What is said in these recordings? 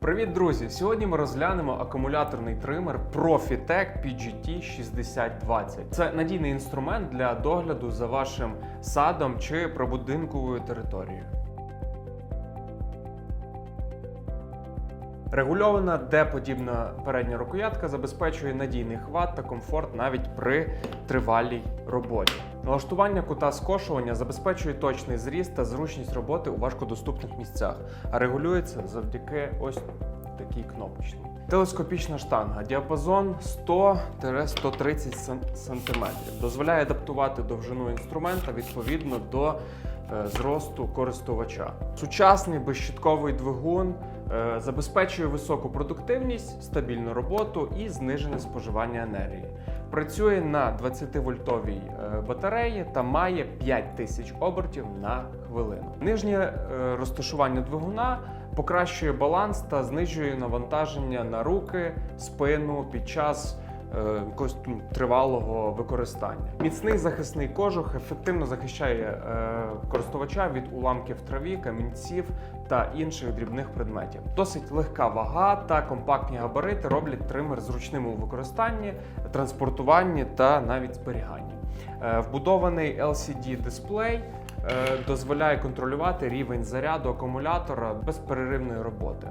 Привіт, друзі! Сьогодні ми розглянемо акумуляторний тример Profitec PGT 6020. Це надійний інструмент для догляду за вашим садом чи прибудинковою територією. Регульована D-подібна передня рукоятка забезпечує надійний хват та комфорт навіть при тривалій роботі. Налаштування кута скошування забезпечує точний зріст та зручність роботи у важкодоступних місцях, а регулюється завдяки ось такій кнопочці. Телескопічна штанга діапазон 100-130 см дозволяє адаптувати довжину інструмента відповідно до зросту користувача. Сучасний безщитковий двигун е, забезпечує високу продуктивність, стабільну роботу і знижене споживання енергії. Працює на 20-вольтовій е, батареї та має 5000 обертів на хвилину. Нижнє е, розташування двигуна покращує баланс та знижує навантаження на руки, спину під час е, якогось ну, тривалого використання. Міцний захисний кожух ефективно захищає е, користувача від уламків траві, камінців та інших дрібних предметів. Досить легка вага та компактні габарити роблять тример зручним у використанні, транспортуванні та навіть зберіганні. Е, Вбудований LCD-дисплей е, дозволяє контролювати рівень заряду акумулятора без переривної роботи.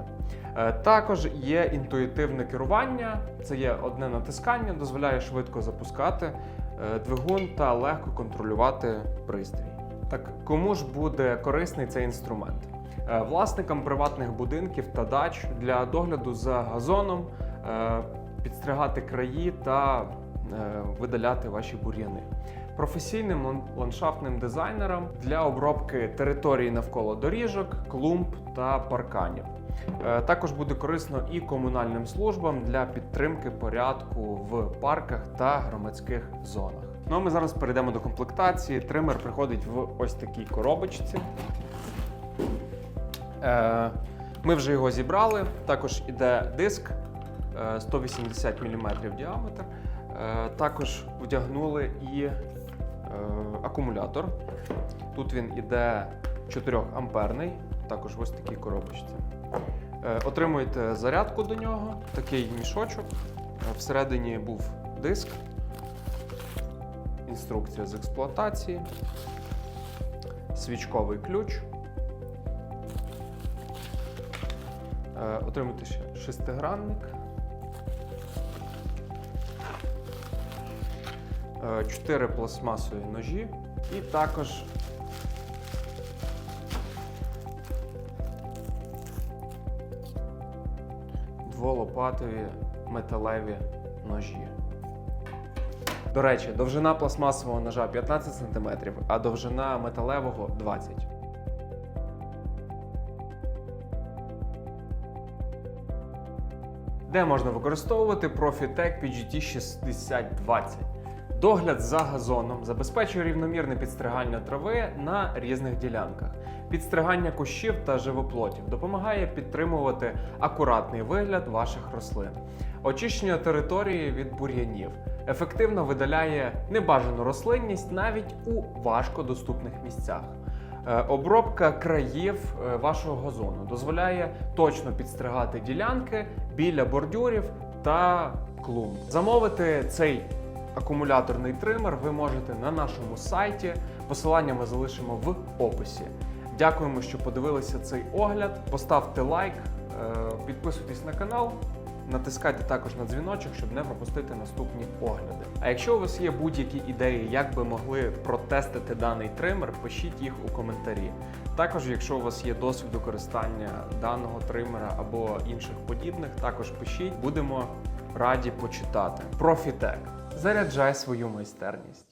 Е, Також є інтуїтивне керування, це є одне натискання, дозволяє швидко запускати е, двигун та легко контролювати пристрій. Так кому ж буде корисний цей інструмент? Е, Власникам приватних будинків та дач для догляду за газоном, е, підстригати краї та е, видаляти ваші бур'яни. Професійним ландшафтним дизайнерам для обробки території навколо доріжок, клумб та парканів. Е, Також буде корисно і комунальним службам для підтримки порядку в парках та громадських зонах. Ну а ми зараз перейдемо до комплектації. Тример приходить в ось такій коробочці. Е, Ми вже його зібрали. Також іде диск 180 мм діаметр. Е, Також вдягнули і е, акумулятор. Тут він іде 4 амперний, також ось такій коробочці. Е, Отримуєте зарядку до нього, такий мішочок. Е, Всередині був диск, інструкція з експлуатації, свічковий ключ. Е, Отримуєте ще шестигранник. Е, Чотири пластмасові ножі і також дволопатові металеві ножі. До речі, довжина пластмасового ножа 15 см, а довжина металевого 20 Де можна використовувати Profitec PGT 6020? Догляд за газоном забезпечує рівномірне підстригання трави на різних ділянках. Підстригання кущів та живоплотів допомагає підтримувати акуратний вигляд ваших рослин. Очищення території від бур'янів ефективно видаляє небажану рослинність навіть у важкодоступних місцях. Е, Обробка країв е, вашого газону дозволяє точно підстригати ділянки біля бордюрів та клумб. Замовити цей акумуляторний тример ви можете на нашому сайті. Посилання ми залишимо в описі. Дякуємо, що подивилися цей огляд. Поставте лайк, е, підписуйтесь на канал. Натискайте також на дзвіночок, щоб не пропустити наступні огляди. А якщо у вас є будь-які ідеї, як би могли протестити даний тример, пишіть їх у коментарі. Також, якщо у вас є досвід використання даного тримера або інших подібних, також пишіть, будемо раді почитати. Профітек. Заряджай свою майстерність.